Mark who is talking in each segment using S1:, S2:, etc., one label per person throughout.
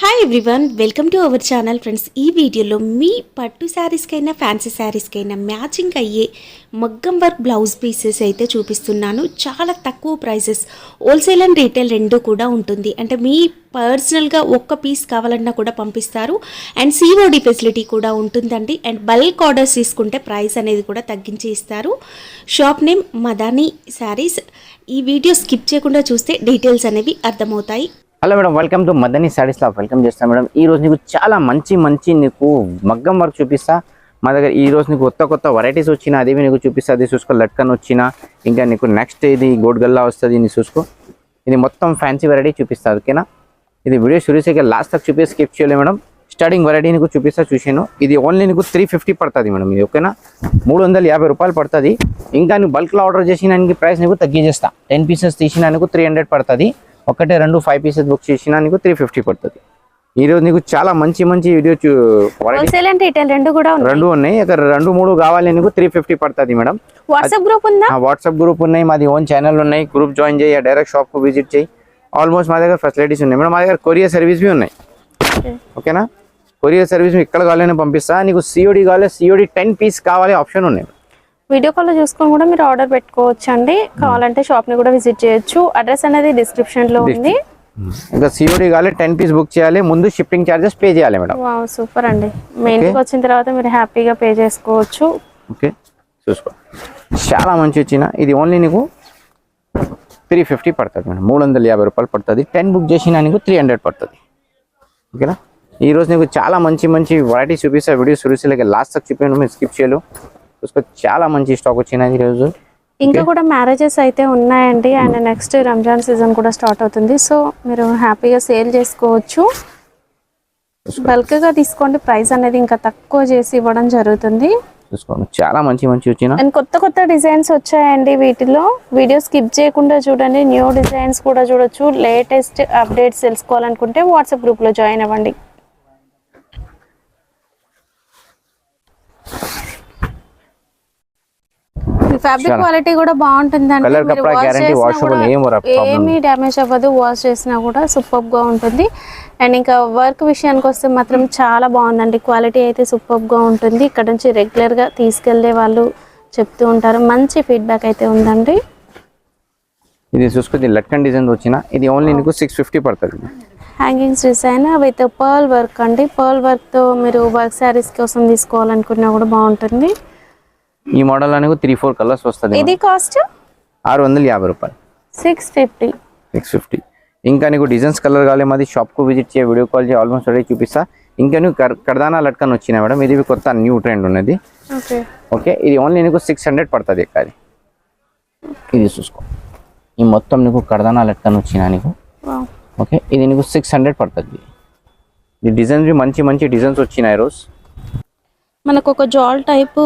S1: Hi everyone welcome to our channel friends ఈ వీడియోలో మీ పట్టు శారీస్కైనా ఫ్యాన్సీ శారీస్కైనా మ్యాచింగ్ అయ్యే మగ్గం వర్క్ బ్లౌజ్ పీసెస్ అయితే చూపిస్తున్నాను. చాలా తక్కువ ప్రైసెస్ హోల్సేల్ అండ్ రీటైల్ రెండు కూడా ఉంటుంది. అంటే మీ పర్సనల్గా ఒక్క పీస్ కావాలన్నా కూడా పంపిస్తారు. అండ్ సిఓడి ఫెసిలిటీ కూడా ఉంటుందండి. అండ్ బల్క్ ఆర్డర్స్ తీసుకుంటే ప్రైస్ అనేది కూడా తగ్గించి ఇస్తారు. షాప్ నేమ్ మదానీ శారీస్ ఈ వీడియో స్కిప్ చేయకుండా చూస్తే డీటెయిల్స్ అనేవి అర్థమవుతాయి.
S2: Hello madam welcome to Madani sarees law welcome చేస్తాను మేడం. ఈ రోజు నీకు చాలా మంచి మంచి నీకు మగ్గం వర్క్ చూపిస్తా. మా దగ్గర ఈ రోజు నీకు కొత్త కొత్త వెరైటీస్ వచ్చిన అదేవి నీకు చూపిస్తా. అది చూసుకో లట్కన్ వచ్చినా ఇంకా నీకు నెక్స్ట్ ఇది గోడ్గల్లా వస్తుంది నీ చూసుకో. ఇది మొత్తం ఫ్యాన్సీ వెరైటీ చూపిస్తా ఓకేనా ఇది వీడియో చూసేసి లాస్ట్ దాకా చూపిస్తే స్కిప్ చేయలేదు మేడం. స్టార్టింగ్ వెరైటీ నీకు చూపిస్తా చూసాను ఇది ఓన్లీ నీకు త్రీ ఫిఫ్టీ పడుతుంది మేడం ఇది ఓకేనా మూడు వందల యాభై రూపాయలు పడుతుంది. ఇంకా నువ్వు బల్క్లో ఆర్డర్ చేసిన ప్రైస్ నీకు తగ్గించేస్తా. టెన్ పీసెస్ తీసిన నీకు త్రీ హండ్రెడ్ పడుతుంది. ఒకటే రెండు ఫైవ్ పీసెస్ బుక్ చేసినా నీకు త్రీ ఫిఫ్టీ పడుతుంది. ఈరోజు నీకు చాలా మంచి మంచి వీడియో
S1: రెండు కూడా ఉన్నాయి.
S2: రెండు ఉన్నాయి. ఇక్కడ రెండు మూడు కావాలి నీకు త్రీ ఫిఫ్టీ పడుతుంది మేడం.
S1: వాట్సాప్ గ్రూప్ ఉందా?
S2: వాట్సాప్ గ్రూప్ ఉన్నాయి. మాది ఓన్ ఛానల్ ఉన్నాయి. గ్రూప్ జాయిన్ చేయి. డైరెక్ట్ షాప్కు విజిట్ చేయి. ఆల్మోస్ట్ మా దగ్గర ఫెసిలిటీస్ ఉన్నాయి. మేడం మా దగ్గర కొరియర్ సర్వీస్ బి ఉన్నాయి. ఓకేనా కొరియర్ సర్వీస్ ఇక్కడ కావాలని పంపిస్తా. నీకు సిఓడి కావాలి సిఓడి టెన్ పీస్ కావాలి ఆప్షన్ ఉన్నాయి.
S3: వీడియో కాల్ చూసుకొని కూడా మీరు ఆర్డర్ పెట్టుకోవచ్చు అండి కావాలంటే షాప్ని కూడా విజిట్ చేయొచ్చు. అడ్రస్ అనేది డిస్క్రిప్షన్లో ఉంది
S2: ఇంకా సిఓడి కావాలి టెన్ పీస్ బుక్ చేయాలి ముందు షిప్పింగ్ ఛార్జెస్ పే చేయాలి మేడం.
S3: సూపర్ అండి. మీ ఇంటికి వచ్చిన తర్వాత మీరు హ్యాపీగా పే చేసుకోవచ్చు.
S2: ఓకే చూసుకో చాలా మంచి వచ్చిన. ఇది ఓన్లీ నీకు త్రీ ఫిఫ్టీ పడుతుంది మేడం. మూడు వందల యాభై రూపాయలు పడుతుంది. టెన్ బుక్ చేసినా నీకు త్రీ హండ్రెడ్ పడుతుంది. ఓకేనా ఈ రోజు నీకు చాలా మంచి మంచి వెరైటీ చూపిస్తా. వీడియో చూపిస్తే లాస్ట్ తక్ చూపించండి మీరు స్కిప్ చేయలు చూసుకో చాలా మంచి స్టాక్ వచ్చినది ఈరోజు
S3: ఇంకా కూడా మ్యారేజెస్ అయితే ఉన్నాయండి. అండ్ నెక్స్ట్ రంజాన్ సీజన్ కూడా స్టార్ట్ అవుతుంది. సో మీరు హ్యాపీగా సేల్ చేసుకోవచ్చు. బల్క్గా తీసుకోండి. ప్రైస్ అనేది ఇంకా తక్కువ చేసి ఇవ్వడం జరుగుతుంది.
S2: చూసుకోండి చాలా మంచి మంచి వచ్చిన.
S3: అండ్ కొత్త కొత్త డిజైన్స్ వచ్చాయండి వీటిలో. వీడియో స్కిప్ చేయకుండా చూడండి. న్యూ డిజైన్స్ కూడా చూడొచ్చు. లేటెస్ట్ అప్డేట్స్ తెలుసుకోవాలనుకుంటే వాట్సాప్ గ్రూప్లో జాయిన్ అవ్వండి. ఫ్యాబ్రిక్. క్వాలిటీ కూడా బాగుంటుందండి
S2: ఏం
S3: ఏమీ డ్యామేజ్ అవ్వదు. వాష్ చేసినా కూడా సూపర్గా ఉంటుంది. అండ్ ఇంకా వర్క్ విషయానికి వస్తే మాత్రం చాలా బాగుందండి. క్వాలిటీ అయితే సూపర్గా ఉంటుంది. ఇక్కడ నుంచి రెగ్యులర్గా తీసుకెళ్ళే వాళ్ళు చెప్తూ ఉంటారు. మంచి ఫీడ్బ్యాక్ అయితే ఉందండి.
S2: ఇది చూసుకో ఇది లట్కన్ డిజైన్ వచ్చిన ఇది ఓన్లీ నీకు సిక్స్ ఫిఫ్టీ పడుతుంది.
S3: Hangings design with pearl work అండి. పర్ల్ వర్క్తో మీరు వర్క్ శారీస్ కోసం తీసుకోవాలనుకున్నా కూడా బాగుంటుంది.
S2: ఈ మోడల్ అనేది త్రీ ఫోర్ కలర్స్ వస్తుంది
S3: ఇది కాస్ట్
S2: ఆరు వందల యాభై రూపాయలు.
S3: సిక్స్ ఫిఫ్టీ
S2: సిక్స్ ఫిఫ్టీ ఇంకా నీకు డిజైన్స్ కలర్ కావాలి మాది షాప్కు విజిట్ చేయ వీడియో కాల్ చేయ ఆల్మోస్ట్ రెడీ చూపిస్తా. ఇంకా నీకు కర్ కర్దానా లట్కన్ వచ్చినాయి మేడం. ఇది కొత్త న్యూ ట్రెండ్ ఉన్నది.
S3: ఓకే.
S2: ఓకే ఇది ఓన్లీ నీకు సిక్స్ హండ్రెడ్ పడుతుంది అది. ఇది చూసుకో. ఈ మొత్తం నీకు కర్దానా లట్కన్ వచ్చినా నీకు. ఓకే ఇది నీకు సిక్స్ హండ్రెడ్ పడుతుంది. ఈ డిజైన్స్ మంచి మంచి డిజైన్స్ వచ్చినాయి రోజు.
S1: మనకు ఒక జాల్ టైప్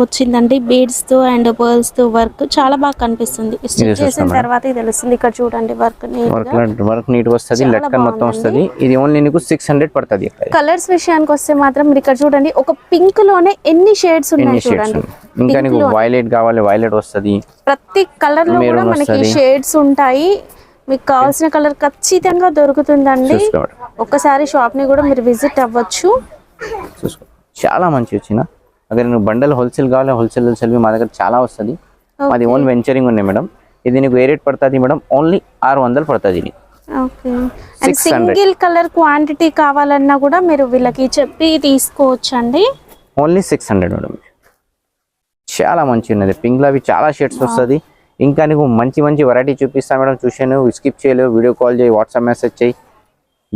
S1: వచ్చిందండి. బీడ్స్తో అండ్ పర్ల్స్తో వర్క్ చాలా బాగా కనిపిస్తుంది.
S2: ఇది
S3: చేసిన తర్వాత తెలుస్తుంది. ఇక్కడ చూడండి వర్క్
S2: వర్క్ వర్క్ నీట్ వస్తుంది లట్కన్ మొత్తం. వస్తుంది. ఇది ఓన్లీ నీకు సిక్స్ హండ్రెడ్ పడుతుంది
S3: కలర్స్ విషయానికి వస్తే మాత్రం మీరు ఇక్కడ చూడండి ఒక పింక్లోనే ఎన్ని షేడ్స్ ఉన్నాయి చూడండి.
S2: ఇంకా నీకు వైలెట్ కావాలి వైలెట్ వస్తుంది.
S3: ప్రతి కలర్లో కూడా మనకి. షేడ్స్ ఉంటాయి. మీకు కావాల్సిన కలర్ ఖచ్చితంగా దొరుకుతుందండి. ఒక్కసారి షాప్ని కూడా మీరు విజిట్ అవ్వచ్చు.
S2: చాలా మంచి వచ్చిన అगर నువ్వు బండల్ హోల్సేల్ కావాలి హోల్సేల్ హోల్సేల్ మా దగ్గర చాలా వస్తుంది. మాది ఓన్ వెంచరింగ్ ఉన్నాయి మేడం. ఇది నీకు ఏ రేట్ పడుతుంది మేడం? ఓన్లీ ఆరు వందలు పడుతుంది 600.
S3: సింగిల్ కలర్ క్వాంటిటీ కావాలన్నా కూడా మీరు వీళ్ళకి చెప్పి తీసుకోవచ్చు అండి
S2: ఓన్లీ సిక్స్ హండ్రెడ్ మేడం. చాలా మంచి ఉన్నది. పింక్లో అవి చాలా షేడ్స్ వస్తుంది. ఇంకా నీకు మంచి మంచి వెరైటీ చూపిస్తా మేడం. చూసాను స్కిప్ చేయలేవు. వీడియో కాల్ చేయి. వాట్సాప్ మెసేజ్ చేయి.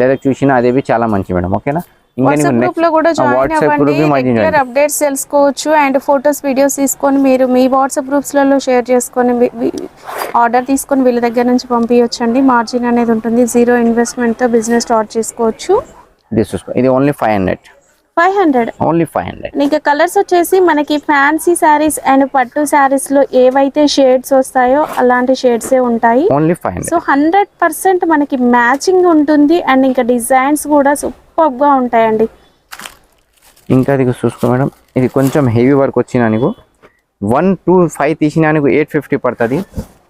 S2: డైరెక్ట్ చూసినా అదేవి చాలా మంచి మేడం. ఓకేనా
S3: వాట్సాప్ గ్రూప్లో కూడా జాయిన్ అవ్వండి. రెగ్యులర్ అప్డేట్స్ తెలుసుకోవచ్చు అండ్ ఫొటోస్ వీడియోస్ తీసుకొని మీరు మీ వాట్సాప్ గ్రూప్స్లలో షేర్ చేసుకొని ఆర్డర్ తీసుకొని వీళ్ళ దగ్గర నుంచి పంపించవచ్చు అండి మార్జిన్ అనేది ఉంటుంది. జీరో ఇన్వెస్ట్మెంట్తో బిజినెస్ స్టార్ట్ చేసుకోవచ్చు.
S2: ఇది only five hundred
S3: five hundred
S2: only five hundred
S3: ఇంకా కలర్స్ వచ్చేసి మనకి ఫ్యాన్సీ శారీస్ అండ్ పట్టు శారీస్లో ఏవైతే షేడ్స్ వస్తాయో అలాంటి షేడ్స్ ఉంటాయి.
S2: Only five
S3: so hundred percent మనకి మ్యాచింగ్ ఉంటుంది. అండ్ ఇంకా డిజైన్స్ కూడా సూపర్ గా ఉంటాయండి.
S2: ఇంకా అది చూసుకో మేడం. ఇది కొంచెం హెవీ వర్క్ వచ్చిన నీకు. వన్ టూ ఫైవ్ తీసినా నీకు ఎయిట్ ఫిఫ్టీ పడుతుంది.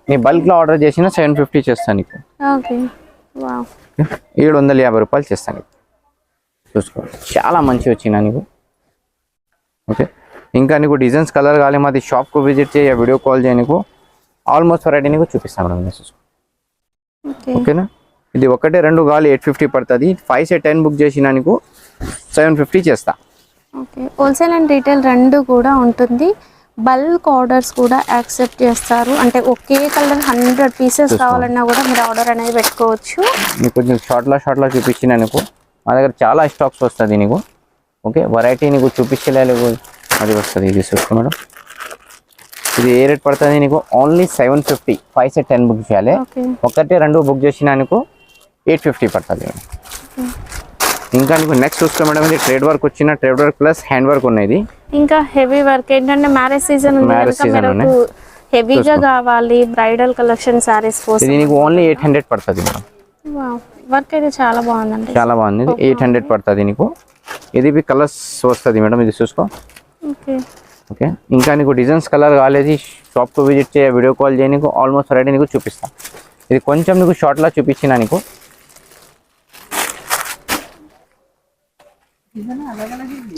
S2: నీ బల్క్లో ఆర్డర్ చేసినా సెవెన్ ఫిఫ్టీ చేస్తాను నీకు. ఏడు వందల యాభై రూపాయలు చేస్తాను నీకు. చూసుకో. చాలా మంచి వచ్చినా నీకు. ఓకే. ఇంకా నీకు డిజైన్స్ కలర్ కావాలి మాది షాప్కు విజిట్ చేయ వీడియో కాల్ చేయ నీకు. ఆల్మోస్ట్ వెరైటీ నీకు చూపిస్తాను మేడం ఓకేనా? ఇది ఒకటే రెండు కావాలి ఎయిట్ ఫిఫ్టీ పడుతుంది. ఫైవ్ సెట్ టెన్ బుక్ చేసిన నీకు సెవెన్ ఫిఫ్టీ చేస్తా.
S3: ఓకే. హోల్సేల్ అండ్ రీటైల్ రెండు కూడా ఉంటుంది. బల్క్ ఆర్డర్స్ కూడా యాక్సెప్ట్ చేస్తారు. అంటే ఒకే కలర్ హండ్రెడ్ పీసెస్ కావాలన్నా కూడా మీరు ఆర్డర్ అనేది పెట్టుకోవచ్చు.
S2: నీకు కొంచెం షార్ట్లో షార్ట్లో చూపించిన నీకు. మా దగ్గర చాలా స్టాక్స్ వస్తుంది నీకు. ఓకే వెరైటీ నీకు చూపించలేదు అది వస్తుంది ఇది చూసుకో మేడం. ఇది ఏ రేట్ పడుతుంది నీకు? Only seven fifty five set ten book చేయాలి. ఒకటి రెండు బుక్ చేసిన నీకు ఎయిట్ ఫిఫ్టీ పడుతుంది. ఇంకా నీకు నెక్స్ట్ చూసుకో మేడం ఇది ట్రేడ్ వర్క్ వచ్చిన trade work plus hand work ఉన్నది.
S3: ఇంకా హెవీ వర్క్ ఏంటంటే మ్యారేజ్ సీజన్
S2: season
S3: మీకు హెవీగా కావాలి బ్రైడల్ కలెక్షన్ సారీస్ కోసం.
S2: ఇది నీకు ఓన్లీ ఎయిట్ హండ్రెడ్ పడుతుంది మేడం.
S3: వర్క్ అయితే చాలా బాగుందండి.
S2: చాలా బాగుంది. ఎయిట్ హండ్రెడ్ పడుతుంది నీకు. ఇది బి కలర్స్ వస్తుంది మేడం ఇది చూసుకో.
S3: ఓకే
S2: ఓకే ఇంకా నీకు డిజైన్స్ కలర్ కాలేదు షాప్కు విజిట్ చేయ వీడియో కాల్ చేయ నీకు ఆల్మోస్ట్ రెడీ నీకు చూపిస్తాను ఇది కొంచెం నీకు షార్ట్లో చూపించిన నీకు.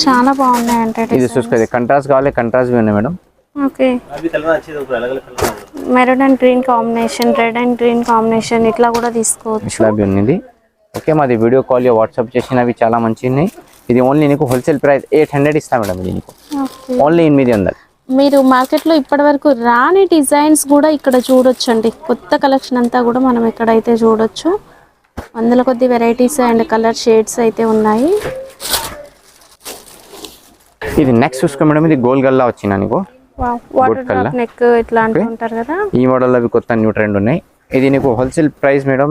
S3: చాలా బాగున్నాయి అంటే
S2: ఇది కంట్రాస్ట్ కావాలి కంట్రాస్ట్ ఉన్నాయి madam.
S3: Okay. Maroon and green combination red and green combination ఇట్లా కూడా తీసుకోవచ్చు.
S2: ఇట్లా బి ఉన్నది ఓకే మాది వీడియో కాల్ వాట్సాప్ చేసినవి చాలా మంచి ఉన్నాయి. ఇది ఓన్లీ నీకు హోల్సేల్ ప్రైస్ ఎయిట్ హండ్రెడ్ ఇస్తాను మేడం ఇది నీకు.
S3: ఓకే.
S2: ఓన్లీ ఎనిమిది వందలు.
S3: మీరు మార్కెట్లో ఇప్పటి వరకు రాని డిజైన్స్ కూడా ఇక్కడ చూడొచ్చండి. కొత్త కలెక్షన్ అంతా కూడా మనం ఇక్కడైతే చూడొచ్చు. వందల కొద్ది వెరైటీస్ అండ్ కలర్ షేడ్స్ అయితే ఉన్నాయి.
S2: ఇది నెక్స్ట్ చూసుకో మేడం ఇది గోల్ గల్లా వచ్చిన నీకు?
S3: ఇట్లా కదా?
S2: ఈ మోడల్ అవి కొత్త న్యూ ట్రెండ్ ఉన్నాయి. ఇది నీకు wholesale price madam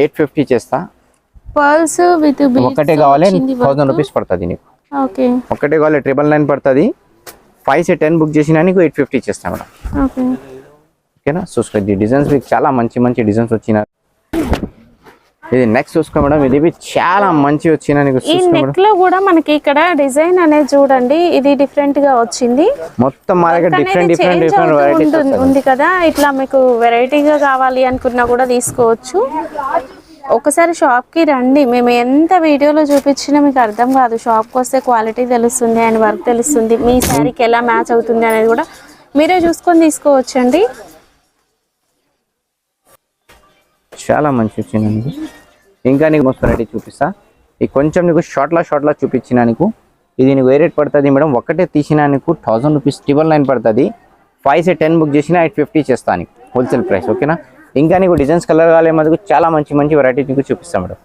S2: eight fifty చేస్తా.
S3: పర్ల్స్ విత్
S2: ఒకటే కావాలి థౌసండ్ రూపీస్ పడుతుంది నీకు.
S3: ఓకే
S2: ఒకటే కావాలి ట్రిపుల్ నైన్ పడుతుంది. ఫైవ్ సెట్ టెన్ బుక్ చేసినా నీకు ఎయిట్ ఫిఫ్టీ ఇస్తాను మేడం.
S3: ఓకే
S2: ఓకేనా చూసుకో ఇది డిజైన్స్ మీకు చాలా మంచి మంచి డిజైన్స్ వచ్చిన ఇది నెక్స్ట్ చూసుకో మేడం. ఇది చాలా మంచి వచ్చిన
S3: ఈ నెక్లో కూడా మనకి ఇక్కడ డిజైన్ అనేది చూడండి. ఇది డిఫరెంట్గా వచ్చింది.
S2: మొత్తం మా దగ్గర డిఫరెంట్ డిఫరెంట్ డిఫరెంట్
S3: ఉంటుంది ఉంది కదా. ఇట్లా మీకు వెరైటీగా కావాలి అనుకున్నా కూడా తీసుకోవచ్చు. ఒకసారి షాప్కి రండి. మేము ఎంత వీడియోలో చూపించినా మీకు అర్థం కాదు. షాప్కి వస్తే క్వాలిటీ తెలుస్తుంది అండ్ వర్క్ తెలుస్తుంది. మీ శారీకి ఎలా మ్యాచ్ అవుతుంది అనేది కూడా మీరే చూసుకొని తీసుకోవచ్చండి.
S2: చాలా మంచి వచ్చింది నీకు ఇంకా నీకు మస్తు వెరైటీ చూపిస్తా. ఈ కొంచెం నీకు షార్ట్లా షార్ట్లా చూపించిన నీకు. ఇది నీకు ఏ రేట్ పడుతుంది మేడం? ఒకటే తీసిన నీకు థౌసండ్ రూపీస్ ట్రిపుల్ నైన్ పడుతుంది. ఫైవ్ సే టెన్ బుక్ చేసిన ఎయిట్ ఫిఫ్టీ చేస్తా నీకు హోల్సేల్ ప్రైస్ ఓకేనా? ఇంకా నీకు డిజైన్స్ కలర్ కావాలి మనకు చాలా మంచి మంచి వెరైటీ నీకు చూపిస్తా మేడం.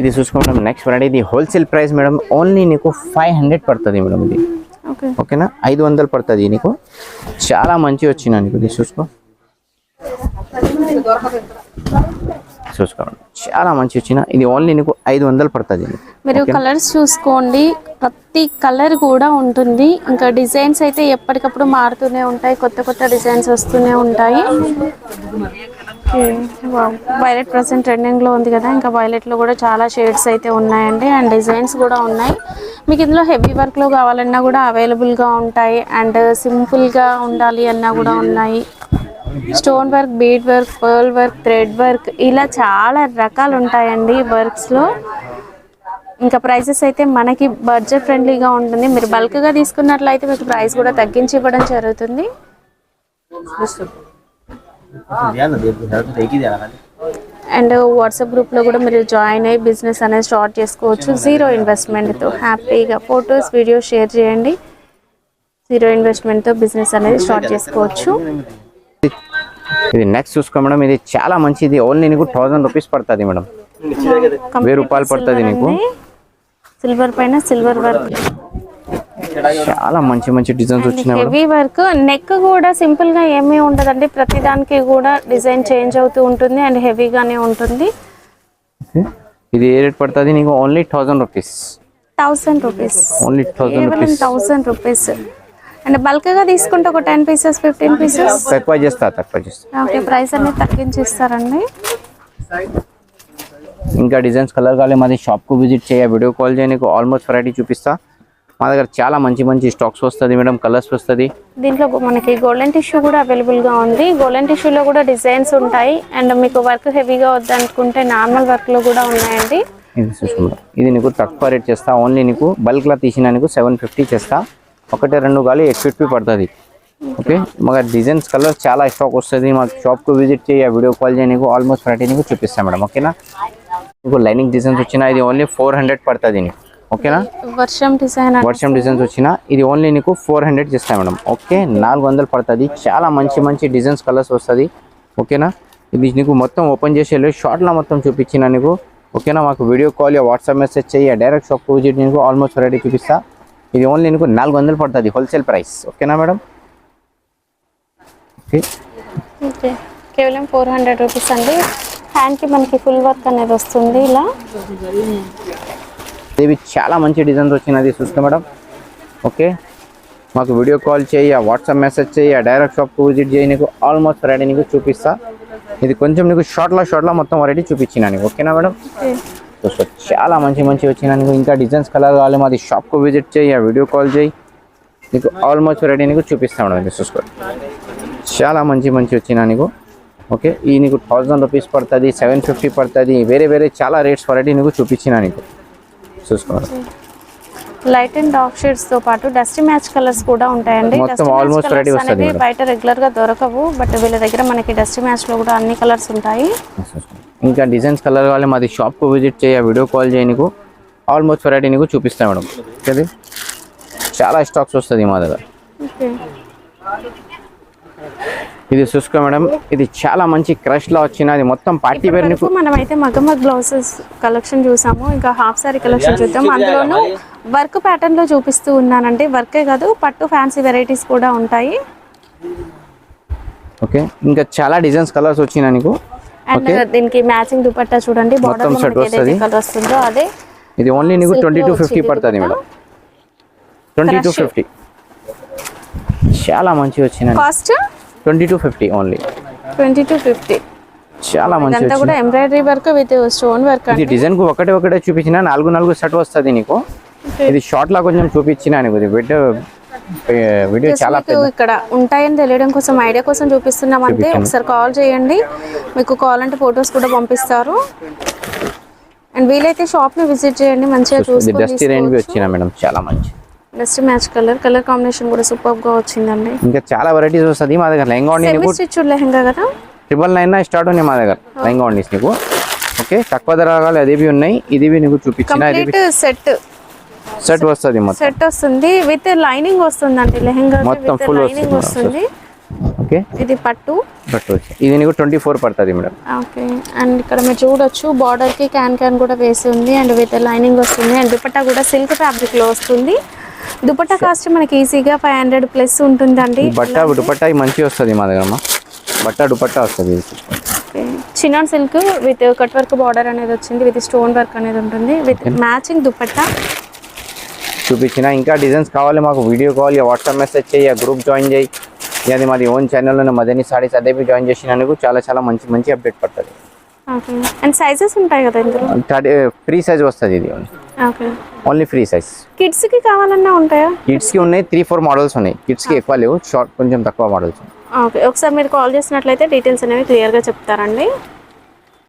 S2: ఇది చూసుకో మేడం నెక్స్ట్ వెరైటీ ఇది హోల్సేల్ ప్రైస్ మేడం. ఓన్లీ నీకు ఫైవ్ హండ్రెడ్ పడుతుంది మేడం ఇది.
S3: ఓకే
S2: ఓకేనా? ఐదు వందలు పడుతుంది నీకు. చాలా మంచి వచ్చిన నీకు ఇది చూసుకో. చూసుకోండి. చాలా మంచి వచ్చిన. ఇది ఓన్లీ నీకు ఐదు వందలు పడుతుంది.
S3: మీరు కలర్స్ చూసుకోండి. ప్రతి కలర్ కూడా ఉంటుంది. ఇంకా డిజైన్స్ అయితే ఎప్పటికప్పుడు మారుతూనే ఉంటాయి. కొత్త కొత్త డిజైన్స్ వస్తూనే ఉంటాయి. వైలెట్ ప్రజెంట్ ట్రెండింగ్లో ఉంది కదా. ఇంకా వైలెట్లో కూడా చాలా షేడ్స్ అయితే ఉన్నాయండి. అండ్ డిజైన్స్ కూడా ఉన్నాయి. మీకు ఇందులో హెవీ వర్క్లో కావాలన్నా కూడా అవైలబుల్గా ఉంటాయి. అండ్ సింపుల్గా ఉండాలి అన్నా కూడా ఉన్నాయి. Stone work bead work pearl work thread work ఇలా చాలా రకాలు ఉంటాయండి వర్క్స్లో. ఇంకా ప్రైసెస్ అయితే మనకి బడ్జెట్ ఫ్రెండ్లీగా ఉంటుంది. మీరు బల్క్గా తీసుకున్నట్లయితే మీకు ప్రైస్ కూడా తగ్గించి ఇవ్వడం జరుగుతుంది. అండ్ వాట్సాప్ గ్రూప్లో కూడా మీరు జాయిన్ అయ్యి బిజినెస్ అనేది స్టార్ట్ చేసుకోవచ్చు. జీరో ఇన్వెస్ట్మెంట్తో హ్యాపీగా ఫొటోస్ వీడియోస్ షేర్ చేయండి. జీరో ఇన్వెస్ట్మెంట్తో బిజినెస్ అనేది స్టార్ట్ చేసుకోవచ్చు.
S2: ఇది నెక్స్ట్ చూసుకో మేడం. ఇది చాలా మంచిది. ఓన్లీ నీకు థౌసండ్ రూపీస్ పడుతుంది మేడం. వెయ్యి రూపాయలు పడుతుంది నీకు.
S3: సిల్వర్ పైన సిల్వర్ వర్క్
S2: చాలా మంచి మంచి డిజైన్స్ వచ్చినాయి
S3: హెవీ వర్క్ నెక్ కూడా సింపుల్గా ఏమీ ఉండదండి. ప్రతి దానికి కూడా డిజైన్ చేంజ్ అవుతూ ఉంటుంది అండ్ హెవీగానే ఉంటుంది.
S2: ఇది ఏ రేట్ పడుతుంది నీకు? Only thousand rupees
S3: thousand rupees
S2: only thousand rupees
S3: thousand rupees and బల్క్గా తీసుకుంటే ఒక టెన్ పీసెస్ ఫిఫ్టీన్ పీసెస్?
S2: తక్కువ చేస్తా తక్కువ చేస్తా.
S3: ఓకే ప్రైస్ అనేది తగ్గించి ఇస్తారండి
S2: ఇంకా డిజైన్స్ కలర్ కావాలి మాది షాప్కు విజిట్ చేయ వీడియో కాల్ చేయ నీకు ఆల్మోస్ట్ వెరైటీ చూపిస్తా. మా దగ్గర చాలా మంచి మంచి స్టాక్స్ వస్తుంది మేడం కలర్స్ వస్తుంది.
S3: దీంట్లో మనకి గోల్డెన్ టిష్యూ కూడా అవైలబుల్గా ఉంది. గోల్డెన్ టిష్యూలో కూడా డిజైన్స్ ఉంటాయి. అండ్ మీకు వర్క్ హెవీగా వద్దనుకుంటే నార్మల్ వర్క్లో కూడా ఉన్నాయండి.
S2: ఇది చూసుకుందాం. ఇది నీకు తక్కువ రేట్ చేస్తా. ఓన్లీ నీకు బల్క్లా తీసిన నీకు సెవెన్ ఫిఫ్టీ చేస్తా. ఒకటి రెండు గాలి ఎయిట్ ఫిఫ్టీ పడుతుంది. ఓకే మగ డిజైన్స్ కలర్ చాలా స్టాక్ వస్తుంది. మాకు షాప్కు విజిట్ చేయి ఆ వీడియో కాల్ చేయి నీకు ఆల్మోస్ట్ వెరైటీ నీకు చూపిస్తాం మేడం. ఓకేనా నీకు లైనింగ్ డిజైన్స్ వచ్చిన ఇది ఓన్లీ ఫోర్ హండ్రెడ్ పడుతుంది నీకు. ఓకేనా
S3: వర్షం డిజైన్
S2: వర్షం డిజైన్స్ వచ్చిన ఇది ఓన్లీ నీకు ఫోర్ హండ్రెడ్ చేస్తాం మేడం. ఓకే నాలుగు వందలు పడుతుంది. చాలా మంచి మంచి డిజైన్స్ కలర్స్ వస్తుంది. ఓకేనా ఇది నీకు మొత్తం ఓపెన్ చేసి వెళ్ళి షార్ట్లో మొత్తం చూపించిన నీకు. ఓకేనా మాకు వీడియో కాల్ వాట్సాప్ మెసేజ్ చేయి డైరెక్ట్ షాప్ విజిట్ నీకు ఆల్మోస్ట్ వెరైటీ చూపిస్తా. ఇది ఓన్లీ నీకు నాలుగు వందలు పడుతుంది హోల్సేల్ ప్రైస్ ఓకేనా మేడం? ఓకే.
S3: కేవలం ఫోర్ హండ్రెడ్ రూపీస్ అండి. హ్యాండ్కి మనకి ఫుల్ వర్క్ అనేది వస్తుంది ఇలా.
S2: ఇవి చాలా మంచి డిజైన్స్ వచ్చినది చూస్తే మేడం. ఓకే మాకు వీడియో కాల్ చేయి ఆ వాట్సాప్ మెసేజ్ చేయి ఆ డైరెక్ట్ షాప్కి విజిట్ చేయి నీకు ఆల్మోస్ట్ వెరైటీ నీకు చూపిస్తా. ఇది కొంచెం నీకు షార్ట్లో షార్ట్లో మొత్తం వెరైటీ చూపించిన నీకు. ఓకేనా మేడం? సో చాలా మంచి మంచి వచ్చినాయి నీకు ఇంకా డిజైన్స్ కలర్ కావాలి మాది షాప్కు విజిట్ చేయి ఆ వీడియో కాల్ చేయి. నీకు ఆల్మోస్ట్ వెరైటీ నీకు చూపిస్తా మేడం చూసుకోండి చూసుకో చాలా మంచి మంచి వచ్చినా నీకు. ఓకే ఈ నీకు థౌజండ్ రూపీస్ పడుతుంది సెవెన్ ఫిఫ్టీ పడుతుంది వేరే వేరే చాలా రేట్స్ వెరైటీ నీకు చూపించిన నీకు. చూసుకోవాలి
S3: లైట్ అండ్ డార్క్ షేడ్స్తో పాటు డస్టీ మ్యాచ్ కలర్స్ కూడా ఉంటాయండి. అనేవి. బయట రెగ్యులర్గా దొరకవు బట్ వీళ్ళ దగ్గర మనకి డస్టీ మ్యాచ్లో కూడా అన్ని కలర్స్ ఉంటాయి.
S2: ఇంకా డిజైన్స్ కలర్ కావాలి మాది షాప్కు విజిట్ చేయి వీడియో కాల్ చేయి నీకు. ఆల్మోస్ట్ వెరైటీ నీకు చూపిస్తాను మేడం. చాలా స్టాక్స్ వస్తుంది మా దగ్గర. ఇది చూసుకో మేడం. ఇది చాలా మంచి క్రష్లో వచ్చిన అది మొత్తం పార్టీ వేర్
S3: మనం అయితే మగమగ్ బ్లౌజెస్ కలెక్షన్ చూసాము. ఇంకా హాఫ్ సారీ కలెక్షన్ చూద్దాం. అందులోనూ వర్క్ ప్యాటర్న్లో చూపిస్తూ ఉన్నానండి. వర్కే కాదు పట్టు ఫ్యాన్సీ వెరైటీస్ కూడా ఉంటాయి.
S2: ఓకే ఇంకా చాలా డిజైన్స్ కలర్స్ వచ్చిన నీకు.
S3: అండ్
S2: ఓకే
S3: దీనికి మ్యాచింగ్ దుపట్టా చూడండి. బార్డర్ మనకి ఏదైతే
S2: వస్తది.
S3: కలర్ వస్తుందో అదే.
S2: ఇది ఓన్లీ నీకు ట్వంటీ టు ఫిఫ్టీ పడుతుంది. మేడం. Twenty two. ఫిఫ్టీ చాలా మంచి వచ్చిన
S3: cost?
S2: Twenty two fifty only
S3: twenty two fifty.
S2: చాలా మంచి వచ్చింది
S3: కూడా embroidery work with stone work
S2: ఇది డిజైన్కు ఒకటే ఒకటే చూపించిన నాలుగు నాలుగు సెట్ వస్తుంది నీకు. ఇది షార్ట్ లా కొంచెం చూపించిన నీకు. ఇది వీడియో వీడియో చాలా
S3: ఇక్కడ ఉంటాయని తెలియడం కోసం ఐడియా కోసం చూపిస్తున్నాం అంతే
S2: చూపించండి.
S3: ఒకసారి కాల్ చేయండి. మీకు కాల్ అంటే ఫొటోస్ కూడా పంపిస్తారు. అండ్ వీలైతే షాప్ని విజిట్ చేయండి మంచిగా చూసుకొని
S2: డస్టీ రేంజ్ వచ్చిన మేడం చాలా మంచి
S3: best match colour colour combination కూడా సూపర్గా వచ్చిందండి.
S2: ఇంకా చాలా వెరైటీస్ వస్తుంది మా దగ్గర. లెహంగా ఉండి
S3: స్టిచ్ లెహంగా కదా?
S2: ట్రిపుల్ నైన్ స్టార్ట్ ఉన్నాయి మా దగ్గర. లెహంగా ఉండి నీకు. ఓకే తక్కువ ధర కావాలి అది ఉన్నాయి. ఇది నీకు చూపించిన
S3: సెట్
S2: సెట్ వస్తుంది మొత్తం.
S3: సెట్ వస్తుంది. విత్ లైనింగ్ వస్తుందండి లెహంగా
S2: మొత్తం full
S3: లైనింగ్
S2: వస్తుంది, ఓకే
S3: ఇది పట్టు.
S2: వచ్చి. ఇది నీకు ట్వంటీ ఫోర్ పడుతుంది మేడం.
S3: ఓకే అండ్ ఇక్కడ మీరు చూడొచ్చు బార్డర్కి క్యాన్ క్యాన్ కూడా వేసి ఉంది. అండ్ విత్ లైనింగ్ వస్తుంది. అండ్ దుపట్టా కూడా సిల్క్ ఫ్యాబ్రిక్లో వస్తుంది. దుపట్టా కాస్ట్ మనకి ఈజీగా ఫైవ్ హండ్రెడ్ ప్లస్ ఉంటుందండి.
S2: ఈ బట్ట దుపట్టా మంచి వస్తుంది మా దగ్గర. బట్ట దుపట్టా వస్తుంది.
S3: Chinon silk with cut work border అనేది వచ్చింది విత్ స్టోన్ వర్క్ అనేది ఉంటుంది విత్ మ్యాచింగ్ దుపట్టా.
S2: చూపించిన ఇంకా డిజైన్స్ కావాలి మాకు వీడియో కాల్ వాట్సాప్ మెసేజ్ చేయి గ్రూప్ జాయిన్ చేయి. అది మాది ఓన్ ఛానల్లో మదనీ సారీస్ అదే జాయిన్ చేసినందుకు చాలా చాలా మంచి మంచి అప్డేట్ పడుతుంది.
S3: అండ్ సైజెస్ ఉంటాయి కదా ఇందులో?
S2: ఫ్రీ సైజ్ వస్తుంది ఇది.
S3: ఓకే.
S2: ఓన్లీ ఫ్రీ సైజ్
S3: కిడ్స్కి కావాలన్నా ఉంటాయా?
S2: కిడ్స్కి ఉన్నాయి త్రీ ఫోర్ మోడల్స్ ఉన్నాయి. కిడ్స్కి ఎక్కువ లేవు షార్ట్ కొంచెం తక్కువ మోడల్స్
S3: ఓకే. ఒకసారి మీరు కాల్ చేసినట్లయితే డీటెయిల్స్ అనేవి క్లియర్గా చెప్తారండి.